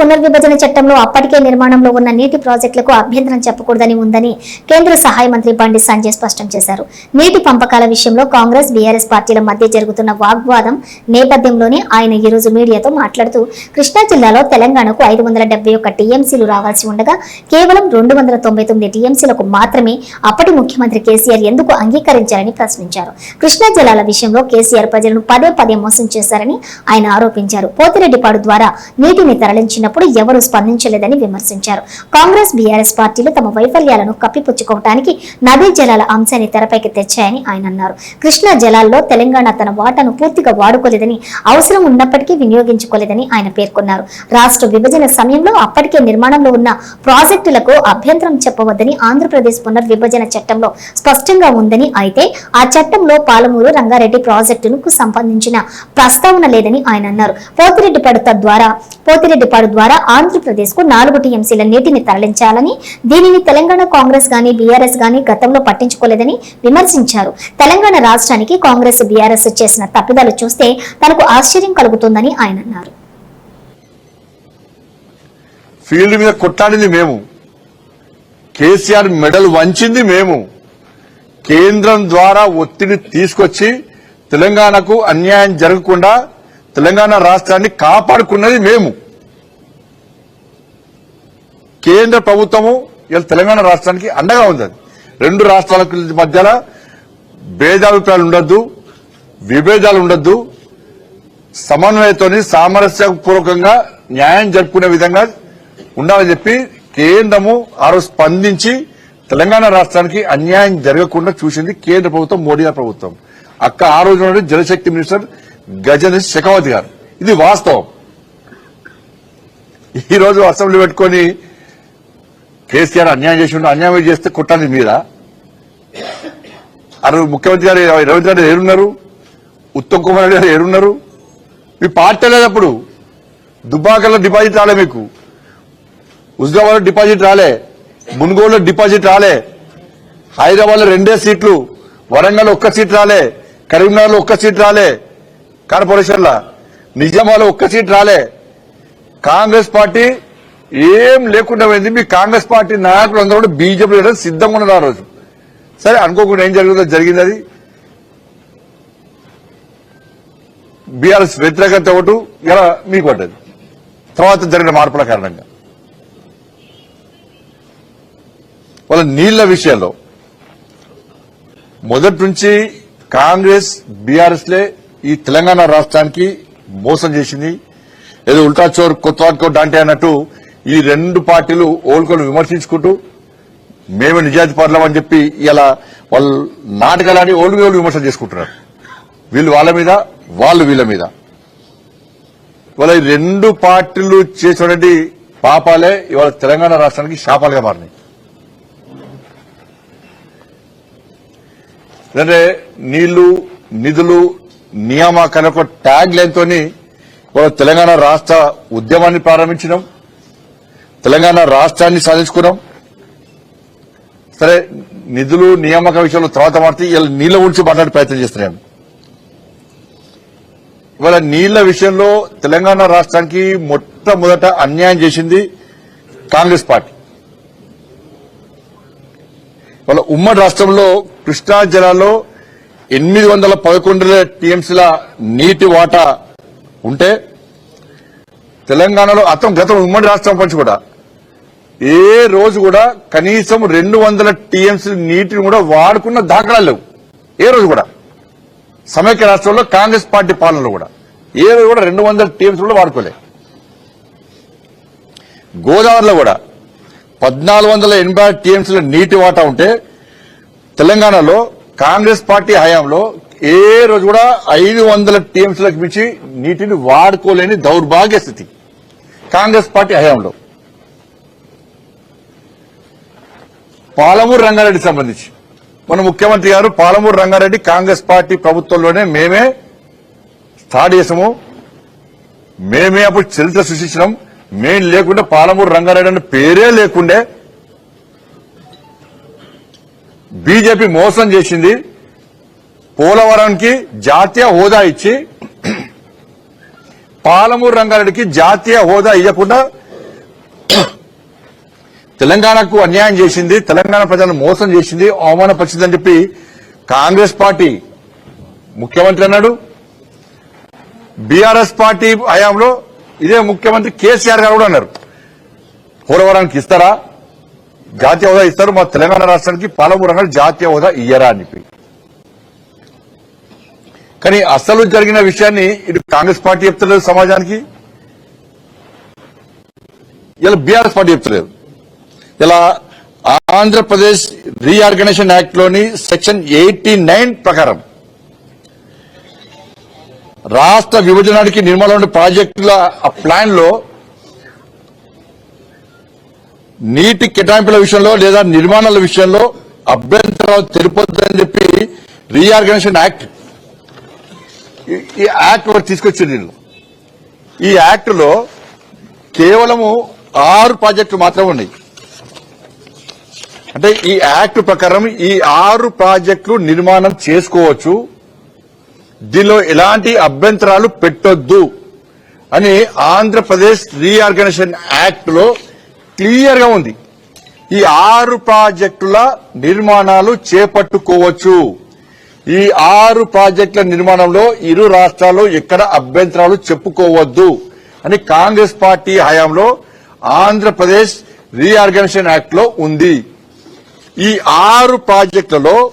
పునర్విభజన చట్టంలో అప్పటికే నిర్మాణంలో ఉన్న నీటి ప్రాజెక్టులకు అభ్యంతరం చెప్పకూడదని ఉందని కేంద్ర సహాయ మంత్రి బండి సంజయ్ స్పష్టం చేశారు. నీటి పంపకాల విషయంలో కాంగ్రెస్ బీఆర్ఎస్ పార్టీల మధ్య జరుగుతున్న వాగ్వాదం నేపథ్యంలోనే ఆయన ఈ రోజు మీడియాతో మాట్లాడుతూ కృష్ణా జిల్లాలో తెలంగాణకు ఐదు వందల డెబ్బై ఒక్క టీఎంసీలు రావాల్సి ఉండగా కేవలం రెండు వందల తొంభై తొమ్మిది టీఎంసీలకు మాత్రమే అప్పటి ముఖ్యమంత్రి కేసీఆర్ ఎందుకు అంగీకరించారని ప్రశ్నించారు. కృష్ణా జలాల విషయంలో కేసీఆర్ ప్రజలను పదే పదే మోసం చేశారని ఆయన ఆరోపించారు. పోతిరెడ్డిపాడు ద్వారా నీటిని తరలించిన తరలించినప్పుడు ఎవరూ స్పందించలేదని విమర్శించారు. కాంగ్రెస్ బీఆర్ఎస్ పార్టీలు తమ వైఫల్యాలను కప్పిపుచ్చుకోవడానికి నదీ జలాల అంశాన్ని తెరపైకి తెచ్చాయని ఆయన అన్నారు. కృష్ణా జలాల్లో తెలంగాణ తన వాటాను పూర్తిగా వాడుకోలేదని అవసరం ఉన్నప్పటికీ వినియోగించుకోలేదని ఆయన పేర్కొన్నారు. రాష్ట్ర విభజన సమయంలో అప్పటికే నిర్మాణంలో ఉన్న ప్రాజెక్టులకు అభ్యంతరం చెప్పవద్దని ఆంధ్రప్రదేశ్ పునర్విభజన చట్టంలో స్పష్టంగా ఉందని అయితే ఆ చట్టంలో పాలమూరు రంగారెడ్డి ప్రాజెక్టుకు సంబంధించిన ప్రస్తావన లేదని ఆయన అన్నారు. పోతిరెడ్డిపాడు ద్వారా పోతిరెడ్డిపాడు ద్వారా ఆంధ్రప్రదేశ్కు నాలుగు టీఎంసీల నీటిని తరలించాలని దీనిని తెలంగాణ కాంగ్రెస్ గాని బీఆర్ఎస్ గాని గతంలో పట్టించుకోలేదని విమర్శించారు. తెలంగాణ రాష్ట్రానికి కాంగ్రెస్ బీఆర్ఎస్ చేసిన తప్పిదాలు చూస్తే తనకు ఆశ్చర్యం కలుగుతుందని ఆయన అన్నారు. ఫీల్డ్ మీద కొట్లాడింది మేము. కేసీఆర్ మెడల్ వంచింది మేము. కేంద్రం ద్వారా ఒత్తిడి తీసుకొచ్చి తెలంగాణకు అన్యాయం జరగకుండా తెలంగాణ రాష్ట్రాన్ని కాపాడుకున్నది మేము. కేంద్ర ప్రభుత్వము ఇలా తెలంగాణ రాష్ట్రానికి అండగా ఉంది అది. రెండు రాష్ట్రాల మధ్యలో భేదాభిప్రాయాలు ఉండొద్దు విభేదాలు ఉండొద్దు. సమన్వయంతోని సామరస్యపూర్వకంగా న్యాయం జరుపుకునే విధంగా ఉండాలని చెప్పి కేంద్రము ఆ రోజు స్పందించి తెలంగాణ రాష్ట్రానికి అన్యాయం జరగకుండా చూసింది కేంద్ర ప్రభుత్వం మోడీ గారి ప్రభుత్వం. అక్క ఆ రోజు ఉన్నటువంటి జలశక్తి మినిస్టర్ గజని శెఖావతి గారు. ఇది వాస్తవం. ఈ రోజు అసెంబ్లీ పెట్టుకొని కేసీఆర్ అన్యాయం చేసి ఉంటే అన్యాయం చేస్తే కొట్టాలి మీద అరవై ముఖ్యమంత్రి గారు రవీంద్ర గారు ఏరున్నారు ఉత్తమ్ కుమార్ రెడ్డి గారు ఏరున్నారు మీ పార్టీ లేదప్పుడు దుబ్బాకల్లో డిపాజిట్ రాలే మీకు. హుజరాబాద్లో డిపాజిట్ రాలే. మున్గోడులో డిపాజిట్ రాలే. హైదరాబాద్లో రెండే సీట్లు వరంగల్ ఒక్క సీట్ రాలే. కరీంనగర్లో ఒక్క సీట్ రాలే. కార్పొరేషన్ల నిజామాలో ఒక్క సీట్ రాలే. కాంగ్రెస్ పార్టీ ఏం లేకుండా పోయింది. మీ కాంగ్రెస్ పార్టీ నాయకులు అందరూ కూడా బీజేపీ లీడర్ సిద్ధంగా ఉన్నారు ఆ రోజు. సరే అనుకోకుండా ఏం జరుగుతుందో జరిగింది అది. బీఆర్ఎస్ వ్యతిరేకత ఒకటి ఇలా మీకు పడ్డది? తర్వాత జరిగిన మార్పుల కారణంగా. వాళ్ళ నీళ్ళ విషయంలో మొదటి నుంచి కాంగ్రెస్ బీఆర్ఎస్ లే ఈ తెలంగాణ రాష్ట్రానికి మోసం చేసింది. ఏదో ఉల్టా చోర్ కొత్త డాంటే అన్నట్టు ఈ రెండు పార్టీలు ఓల్కొని విమర్శించుకుంటూ మేమే నిజాయితీ అని చెప్పి ఇలా వాళ్ళు నాటకాలని ఓళ్ళు ఓళ్ళు విమర్శలు చేసుకుంటున్నారు. వీళ్ళు వాళ్ళ మీద వాళ్ళు వీళ్ళ మీద. ఇవాళ ఈ రెండు పార్టీలు చేసినటువంటి పాపాలే ఇవాళ తెలంగాణ రాష్ట్రానికి శాపాలుగా మారినాయి. అంటే నీళ్ళు నిధులు నియామకాల ఒక ట్యాగ్ లైన్ తోని ఇవాళ తెలంగాణ రాష్ట్ర ఉద్యమాన్ని ప్రారంభించినాం. తెలంగాణ రాష్ట్రాన్ని సాధించుకున్నాం. సరే నిధులు నియామక విషయంలో తర్వాత మారితే ఇలా నీళ్ళ గురించి మాట్లాడే ప్రయత్నం చేస్తున్నాం. ఇవాళ నీళ్ళ విషయంలో తెలంగాణ రాష్ట్రానికి మొట్టమొదట అన్యాయం చేసింది కాంగ్రెస్ పార్టీ. వాళ్ళ ఉమ్మడి రాష్ట్రంలో కృష్ణా జిల్లాలో ఎనిమిది వందల పదకొండు టీఎంసీల నీటి వాటా ఉంటే తెలంగాణలో అతం గతం ఉమ్మడి రాష్ట్రం పంచి కూడా ఏ రోజు కూడా కనీసం రెండు వందల టీఎంసీ నీటిని కూడా వాడుకున్న దాఖలాలు లేవు. ఏ రోజు కూడా. సమైక్య రాష్ట్రంలో కాంగ్రెస్ పార్టీ పాలనలో కూడా. ఏ రోజు కూడా రెండు వందల టీఎంసీ కూడా వాడుకోలే. గోదావరిలో కూడా పద్నాలుగు వందల ఎనభై ఆరు టీఎంసీల నీటి వాటా ఉంటే తెలంగాణలో కాంగ్రెస్ పార్టీ హయాంలో ఏ రోజు కూడా ఐదు వందల టీఎంసీలకు మించి నీటిని వాడుకోలేని దౌర్భాగ్య స్థితి కాంగ్రెస్ పార్టీ హయాంలో. పాలమూరు రంగారెడ్డి సంబంధించి. మన ముఖ్యమంత్రి గారు పాలమూరు రంగారెడ్డి కాంగ్రెస్ పార్టీ ప్రభుత్వంలోనే మేమే స్టార్ట్ చేసాము మేమే అప్పుడు చరిత్ర సృష్టించినాం. మేం లేకుండా పాలమూరు రంగారెడ్డి అనే పేరే లేకుండే. బీజేపీ మోసం చేసింది. పోలవరానికి జాతీయ హోదా ఇచ్చి పాలమూరు రంగారెడ్డికి జాతీయ హోదా ఇవ్వకుండా తెలంగాణకు అన్యాయం చేసింది తెలంగాణ ప్రజలను మోసం చేసింది అవమానపరిచిందని చెప్పి కాంగ్రెస్ పార్టీ ముఖ్యమంత్రి అన్నాడు. బీఆర్ఎస్ పార్టీ హయాంలో ఇదే ముఖ్యమంత్రి కేసీఆర్ గారు కూడా అన్నారు. పోలవరానికి ఇస్తారా? జాతీయ హోదా ఇస్తారు. మా తెలంగాణ రాష్ట్రానికి పాలమూరు జాతీయ హోదా ఇయ్యరా అని చెప్పి. కానీ అసలు జరిగిన విషయాన్ని ఇటు కాంగ్రెస్ పార్టీ చెప్తలేదు సమాజానికి. ఇలా బీఆర్ఎస్ పార్టీ చెప్తలేదు. ఇలా ఆంధ్రప్రదేశ్ రీఆర్గనైజేషన్ యాక్ట్లోని సెక్షన్ ఎయిటీ నైన్ ప్రకారం రాష్ట్ర విభజనానికి నిర్మాణ ప్రాజెక్టుల ప్లాన్లో నీటి కేటాయింపుల విషయంలో లేదా నిర్మాణాల విషయంలో అభ్యంతరాలు తెలుపొద్దని చెప్పి రీఆర్గనైజేషన్ యాక్ట్ ఈ- యాక్ట్ ఒకటి తీసుకొచ్చింది వీళ్ళు ఈ యాక్ట్లో కేవలము ఆరు ప్రాజెక్టులు మాత్రమే ఉన్నాయి. అంటే ఈ యాక్ట్ ప్రకారం ఈ ఆరు ప్రాజెక్టులు నిర్మాణం చేసుకోవచ్చు. దీనిలో ఎలాంటి అభ్యంతరాలు పెట్టొద్దు అని ఆంధ్రప్రదేశ్ రీఆర్గనైజేషన్ యాక్ట్లో క్లియర్గా ఉంది. ఈ ఆరు ప్రాజెక్టుల నిర్మాణాలు చేపట్టుకోవచ్చు. ఈ ఆరు ప్రాజెక్టుల నిర్మాణంలో ఇరు రాష్ట్రాలు ఎక్కడ అభ్యంతరాలు చెప్పుకోవద్దు అని కాంగ్రెస్ పార్టీ హయాంలో ఆంధ్రప్రదేశ్ రీఆర్గనైజేషన్ యాక్ట్లో ఉంది. ఈ ఆరు ప్రాజెక్టులలో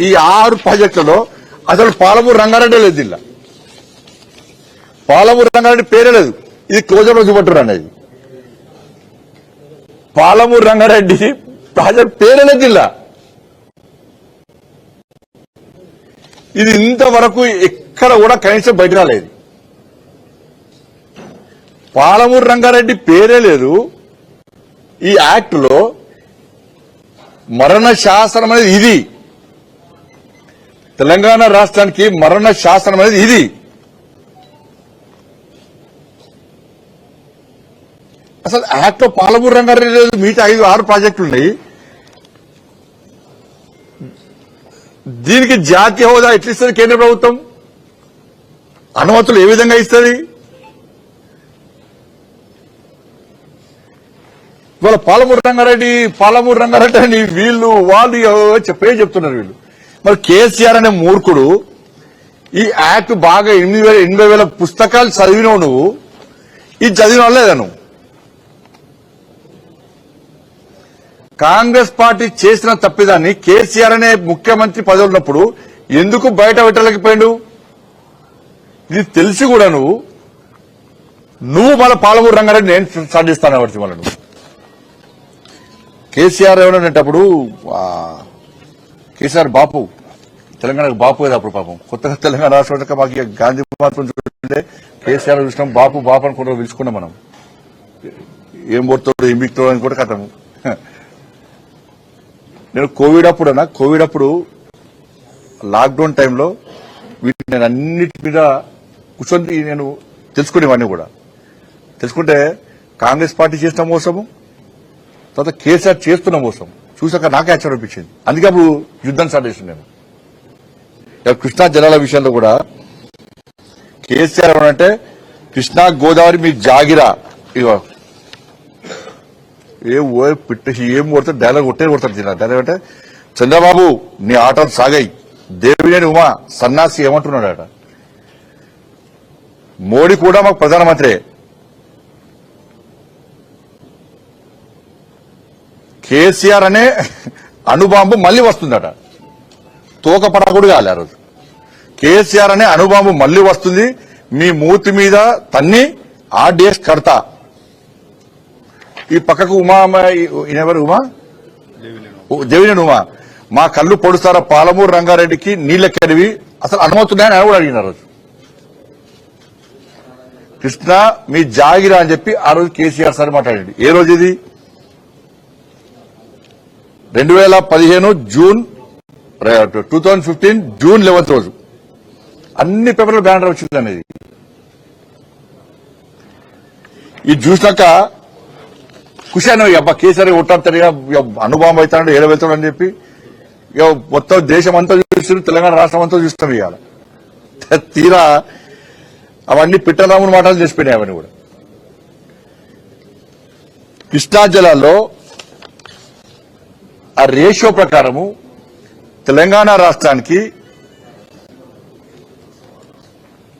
ఈ ఆరు ప్రాజెక్టులలో అసలు పాలమూరు రంగారెడ్డి లేదు ఇలా. పాలమూరు రంగారెడ్డి పేరే లేదు. ఇది క్లోజర్లో అనేది పాలమూరు రంగారెడ్డి ప్రాజెక్ట్ పేరే లేదు ఇలా. ఇది ఇంతవరకు ఎక్కడ కూడా కనీసం బయట రాలేదు. పాలమూరు రంగారెడ్డి పేరే లేదు. ఈ యాక్ట్లో మరణ శాసనం అనేది ఇది. తెలంగాణ రాష్ట్రానికి మరణ శాసనం అనేది ఇది. అసలు యాక్ట్లో పాలమూరు రంగారెడ్డి లేదు మిగతా ఐదు ఆరు ప్రాజెక్టులు ఉన్నాయి. దీనికి జాతీయ హోదా ఎట్లా ఇస్తుంది కేంద్ర ప్రభుత్వం? అనుమతులు ఏ విధంగా ఇస్తుంది? ఇవాళ పాలమూరు రంగారెడ్డి పాలమూరు రంగారెడ్డి అని వీళ్ళు వాళ్ళు చెప్పే చెప్తున్నారు వీళ్ళు. మరి కేసీఆర్ అనే మూర్ఖుడు ఈ యాక్ట్ బాగా ఎనిమిది వేల ఎనభై వేల పుస్తకాలు చదివినావు నువ్వు. ఇది చదివిన లేదా నువ్వు. కాంగ్రెస్ పార్టీ చేసిన తప్పిదాన్ని కేసీఆర్ అనే ముఖ్యమంత్రి పదవి ఉన్నప్పుడు ఎందుకు బయట పెట్టలేకపోయాడు? ఇది తెలిసి కూడా నువ్వు నువ్వు మన పాలమూరు రంగారెడ్డి నేను సాధిస్తాను చేస్తాను కాబట్టి మళ్ళీ నువ్వు. కేసీఆర్ ఏమన్నాడంటప్పుడు ఆ, కేసీఆర్ బాపు తెలంగాణకు బాపు కదా అప్పుడు పాపం. కొత్తగా తెలంగాణ రాష్ట్రం మాకు గాంధీ మాత్రం చూస్తుంటే కేసీఆర్ చూసినాం బాపు బాపు అని కూడా పిలుచుకున్నాం మనం. ఏం పోతాడు ఏం బిక్తాడు అని కూడా కథము. నేను కోవిడ్ అప్పుడన్నా కోవిడ్ అప్పుడు లాక్డౌన్ టైంలో వీటిని నేను అన్నిటి మీద కూర్చొని నేను తెలుసుకునేవాడిని కూడా. తెలుసుకుంటే కాంగ్రెస్ పార్టీ చేసిన మోసము తర్వాత కేసీఆర్ చేస్తున్న మోసం. చూసాక నాకే ఆశ్చర్యం అనిపించింది అందుకే అప్పుడు యుద్ధం స్టార్ట్ చేసింది నేను. కృష్ణా జలాల విషయంలో కూడా కేసీఆర్ అంటే కృష్ణా గోదావరి మీ జాగిరా. ఇగో. ఏ ఓ పిట్టేసి ఏం కొడతాడు డైలాగ్ కొట్టే కొడతాడు తిన్నా డైలాగ్ అంటే చంద్రబాబు నీ ఆటలు సాగాయి. దేవినేని ఉమా సన్నాసి ఏమంటున్నాడట? మోడీ కూడా మాకు ప్రధానమంత్రి. కేసీఆర్ అనే అణుబాంబు మళ్ళీ వస్తుందట. తోక పడకుడు కాలే ఆ రోజు. కేసీఆర్ అనే అణుబాంబు మళ్ళీ వస్తుంది. మీ మూతి మీద తన్ని ఆర్డీఎస్ కడతా. ఈ పక్కకు ఉమా అమ్మ- ఉమా? దేవినేని ఉమా. మా కళ్ళు పొడుస్తారా పాలమూరు రంగారెడ్డికి నీళ్ళెక్కడివి అసలు అనుమతున్నాయని ఆయన కూడా అడిగిన రోజు. కృష్ణ మీ జాగిరా అని చెప్పి ఆ రోజు కేసీఆర్ సార్ మాట్లాడండి. ఏ రోజు ఇది? రెండు వేల పదిహేను June two thousand fifteen June eleventh రోజు. అన్ని పేపర్లు బ్యానర్ వచ్చింది అనేది. ఇది చూసినాక కుషాను అబ్బా కేసీఆర్ కొట్టాడుతాడు అనుభవం అవుతాడు ఏడ వెళ్తాడు అని చెప్పి ఇక మొత్తం దేశం అంతా చూస్తున్నారు తెలంగాణ రాష్ట్రం అంతా చూస్తాం ఇవాళ తీరా అవన్నీ పిట్టరాముని మాటలు చేసిపోయినాయి అవన్నీ కూడా. కృష్ణా జిల్లాలో ఆ రేషియో ప్రకారము తెలంగాణ రాష్ట్రానికి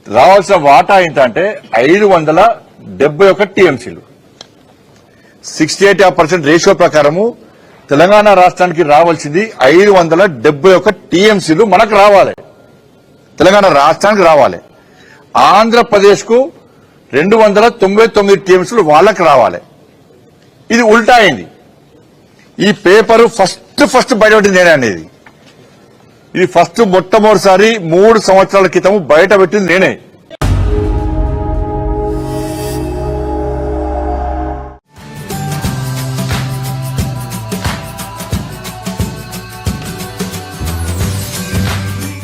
రావాల్సిన వాటా ఎంత అంటే ఐదు వందల డెబ్బై ఒక టీఎంసీలు. సిక్స్టీ ఎయిట్ పర్సెంట్ రేషియో ప్రకారము తెలంగాణ రాష్ట్రానికి రావాల్సింది ఐదు వందల డెబ్బై ఒక టీఎంసీలు మనకు రావాలి. తెలంగాణ రాష్ట్రానికి రావాలి. ఆంధ్రప్రదేశ్కు రెండు వందల తొంభై తొమ్మిది టీఎంసీలు వాళ్ళకి రావాలి. ఇది ఉల్టా అయింది. ఈ పేపర్ ఫస్ట్ ఫస్ట్ బయటపెట్టింది నేనే అనేది. ఇది ఫస్ట్ మొట్టమొదటిసారి మూడు సంవత్సరాల క్రితం బయట పెట్టింది నేనే.